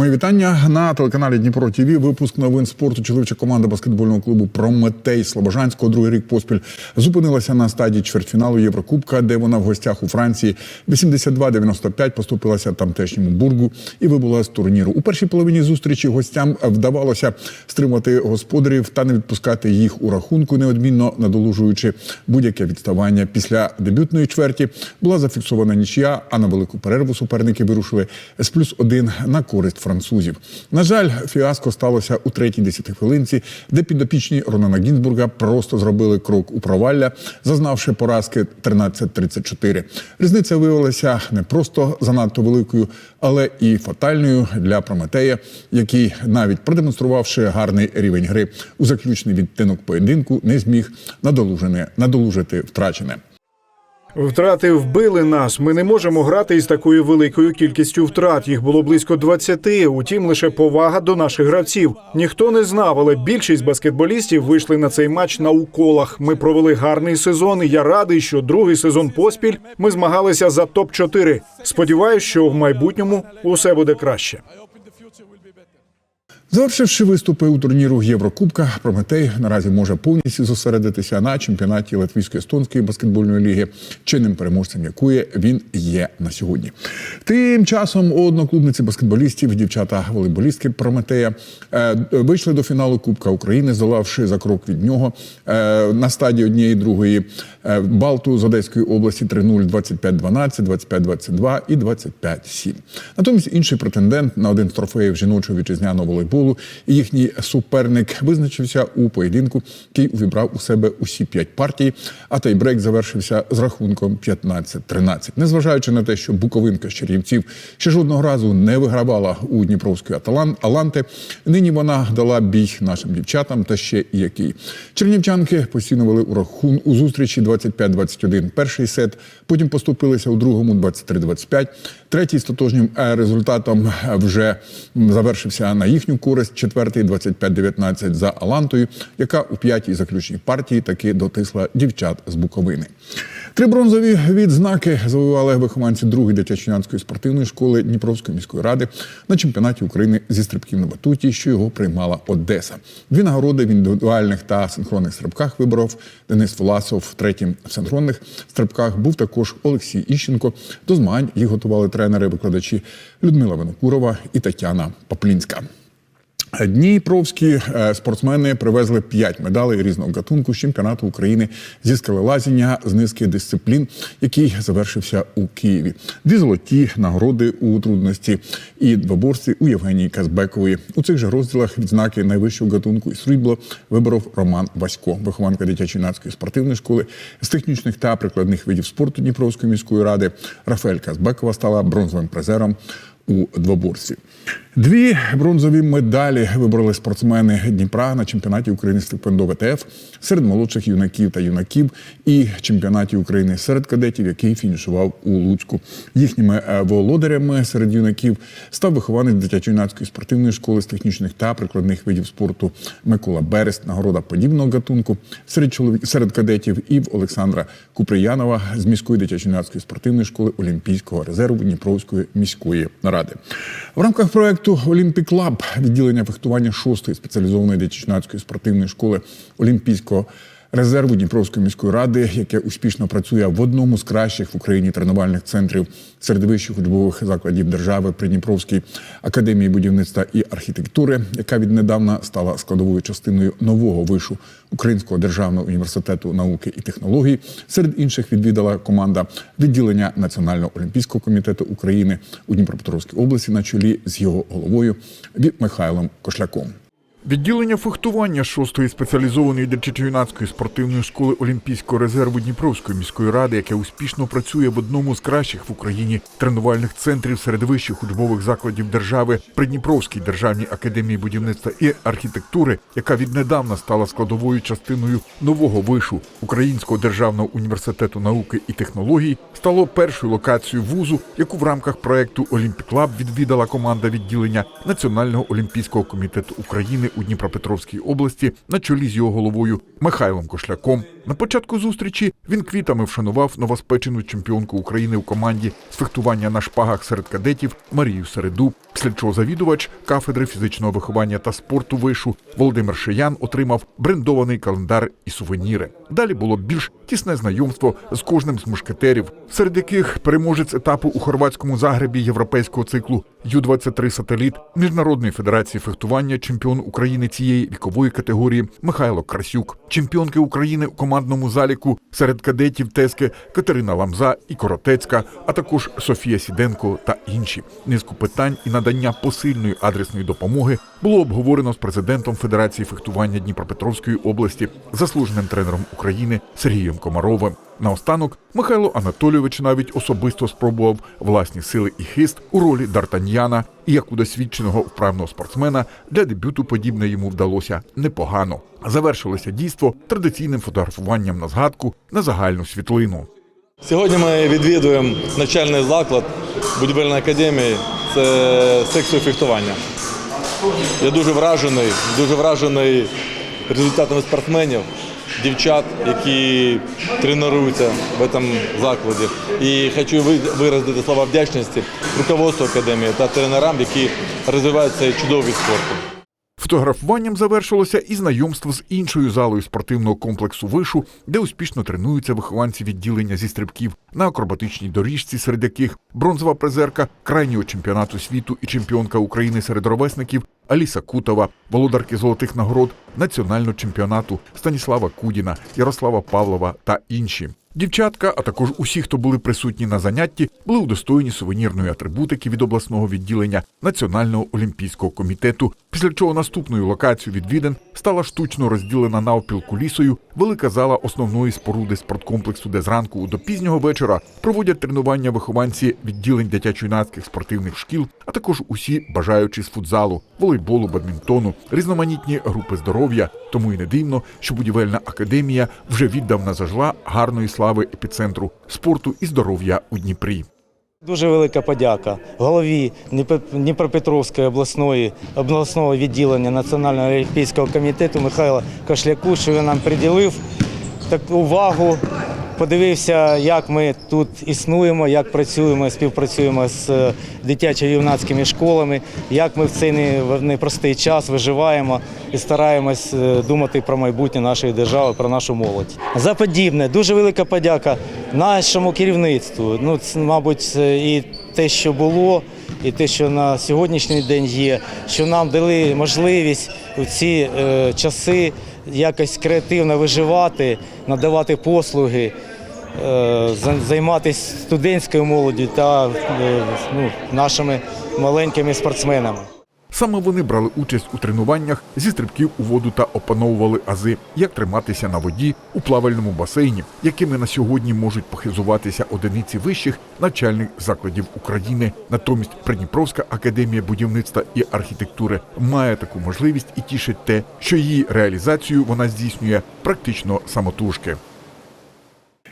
Мої вітання на телеканалі Дніпро ТІВІ. Випуск новин спорту. Чоловіча команда баскетбольного клубу Прометей Слобожанського другий рік поспіль зупинилася на стадії чвертьфіналу Єврокубка, де вона в гостях у Франції 82-95 поступилася тамтешньому бургу і вибула з турніру. У першій половині зустрічі гостям вдавалося стримати господарів та не відпускати їх у рахунку, неодмінно надолужуючи будь-яке відставання. Після дебютної чверті була зафіксована нічия, а на велику перерву суперники вирушили з плюс один на користь французів. На жаль, фіаско сталося у третій десятихвилинці, де підопічні Ронана Гінзбурга просто зробили крок у провалля, зазнавши поразки 13-34. Різниця виявилася не просто занадто великою, але і фатальною для Прометея, який, навіть продемонструвавши гарний рівень гри у заключний відтинок поєдинку, не зміг надолужити втрачене. Втрати вбили нас. Ми не можемо грати із такою великою кількістю втрат. Їх було близько 20, Утім, лише повага до наших гравців. Ніхто не знав, але більшість баскетболістів вийшли на цей матч на уколах. Ми провели гарний сезон. і Я радий, що другий сезон поспіль ми змагалися за топ 4 Сподіваюсь, що в майбутньому усе буде краще. Завершивши виступи у турніру Єврокубка, Прометей наразі може повністю зосередитися на чемпіонаті Латвійської естонської баскетбольної ліги, чинним переможцем якої він є на сьогодні. Тим часом одноклубниці баскетболістів, дівчата волейболістки Прометея е, вийшли до фіналу Кубка України, здолавши за крок від нього е, на стадії однієї другої е, Балту з Одеської області 3-0, 25-12, 25-22 і 25-7. Натомість інший претендент на один з трофеїв жіночого вітчизняного волейболу і їхній суперник визначився у поєдинку, який увібрав у себе усі п'ять партій, а тайбрейк завершився з рахунком 15-13. Незважаючи на те, що Буковинка з Чернівців ще жодного разу не вигравала у Дніпровської Аталан- Аланти, нині вона дала бій нашим дівчатам та ще і який. Чернівчанки постійно у рахун у зустрічі 25-21 перший сет, потім поступилися у другому 23-25. Третій з тотожнім е, результатом вже завершився на їхню користь. Четвертий 25-19 за Алантою, яка у п'ятій заключній партії таки дотисла дівчат з Буковини. Три бронзові відзнаки завоювали вихованці другої дитячо-юнацької спортивної школи Дніпровської міської ради на чемпіонаті України зі стрибків на батуті, що його приймала Одеса. Дві нагороди в індивідуальних та синхронних стрибках виборов Денис Власов. Третім в синхронних стрибках був також Олексій Іщенко. До змагань їх готували тренери-викладачі Людмила Винокурова і Тетяна Поплінська. Дніпровські е, спортсмени привезли п'ять медалей різного гатунку з чемпіонату України зі скелелазіння з низки дисциплін, який завершився у Києві. Дві золоті нагороди у трудності і двоборстві у Євгенії Казбекової. У цих же розділах відзнаки найвищого гатунку і срібло виборов Роман Васько, вихованка дитячо-юнацької спортивної школи з технічних та прикладних видів спорту Дніпровської міської ради. Рафаель Казбекова стала бронзовим призером у двоборстві. Дві бронзові медалі вибороли спортсмени Дніпра на чемпіонаті України з тиквондо ВТФ серед молодших юнаків та юнаків і чемпіонаті України серед кадетів, який фінішував у Луцьку. Їхніми е, володарями серед юнаків став вихованець дитячо-юнацької спортивної школи з технічних та прикладних видів спорту Микола Берест, нагорода подібного гатунку серед чоловік серед кадетів і в Олександра Куприянова з міської дитячо-юнацької спортивної школи Олімпійського резерву Дніпровської міської ради. В рамках проекту Олімпік Лаб відділення фехтування шостої спеціалізованої дитячо-юнацької спортивної школи Олімпійського резерву Дніпровської міської ради, яке успішно працює в одному з кращих в Україні тренувальних центрів серед вищих учбових закладів держави при Дніпровській академії будівництва і архітектури, яка віднедавна стала складовою частиною нового вишу Українського державного університету науки і технологій. Серед інших відвідала команда відділення Національного олімпійського комітету України у Дніпропетровській області на чолі з його головою Михайлом Кошляком. Відділення фехтування шостої спеціалізованої дитячо-юнацької спортивної школи Олімпійського резерву Дніпровської міської ради, яке успішно працює в одному з кращих в Україні тренувальних центрів серед вищих учбових закладів держави при Дніпровській державній академії будівництва і архітектури, яка віднедавна стала складовою частиною нового вишу Українського державного університету науки і технологій, стало першою локацією вузу, яку в рамках проекту Олімпік Лаб відвідала команда відділення Національного олімпійського комітету України У Дніпропетровській області на чолі з його головою Михайлом Кошляком. На початку зустрічі він квітами вшанував новоспечену чемпіонку України у команді з фехтування на шпагах серед кадетів Марію Середу. Після чого завідувач кафедри фізичного виховання та спорту вишу Володимир Шиян отримав брендований календар і сувеніри. Далі було більш тісне знайомство з кожним з мушкетерів, серед яких переможець етапу у хорватському загребі європейського циклу Ю-23 сателіт Міжнародної федерації фехтування, чемпіон України цієї вікової категорії Михайло Красюк, чемпіонки України у командному заліку серед кадетів Тески Катерина Ламза і Коротецька, а також Софія Сіденко та інші. Низку питань і надання посильної адресної допомоги було обговорено з президентом Федерації фехтування Дніпропетровської області, заслуженим тренером України Сергієм Комаровим. Наостанок Михайло Анатолійович навіть особисто спробував власні сили і хист у ролі Д'Артаньяна, і як у досвідченого вправного спортсмена для дебюту подібне йому вдалося непогано. Завершилося дійство традиційним фотографуванням на згадку на загальну світлину. Сьогодні ми відвідуємо навчальний заклад будівельної академії. Це секцію фехтування. Я дуже вражений, дуже вражений результатами спортсменів, дівчат, які тренуються в цьому закладі. І хочу виразити слова вдячності руководству академії та тренерам, які розвивають цей чудовий спорту. Фотографуванням завершилося і знайомство з іншою залою спортивного комплексу вишу, де успішно тренуються вихованці відділення зі стрибків на акробатичній доріжці, серед яких бронзова призерка крайнього чемпіонату світу і чемпіонка України серед ровесників Аліса Кутова, володарки золотих нагород національного чемпіонату Станіслава Кудіна, Ярослава Павлова та інші. Дівчатка, а також усі, хто були присутні на занятті, були удостоєні сувенірної атрибутики від обласного відділення Національного олімпійського комітету. Після чого наступною локацією відвідин стала штучно розділена навпіл кулісою велика зала основної споруди спорткомплексу, де зранку до пізнього вечора проводять тренування вихованці відділень дитячо-юнацьких спортивних шкіл, а також усі бажаючі з футзалу, волейболу, бадмінтону, різноманітні групи здоров'я. Тому і не дивно, що будівельна академія вже віддавна зажила гарної слави епіцентру спорту і здоров'я у Дніпрі. Дуже велика подяка голові Дніпро- Дніпропетровської обласної обласного відділення Національного олімпійського комітету Михайла Кашляку, що він нам приділив таку увагу. Подивився, як ми тут існуємо, як працюємо, співпрацюємо з е, дитячо-юнацькими школами, як ми в цей непростий час виживаємо і стараємось е, думати про майбутнє нашої держави, про нашу молодь. За подібне дуже велика подяка нашому керівництву. Ну, це, мабуть, і те, що було, і те, що на сьогоднішній день є, що нам дали можливість у ці е, часи якось креативно виживати, надавати послуги, е, займатися студентською молоддю та е, ну, нашими маленькими спортсменами. Саме вони брали участь у тренуваннях зі стрибків у воду та опановували ази, як триматися на воді у плавальному басейні, якими на сьогодні можуть похизуватися одиниці вищих навчальних закладів України. Натомість Придніпровська академія будівництва і архітектури має таку можливість і тішить те, що її реалізацію вона здійснює практично самотужки.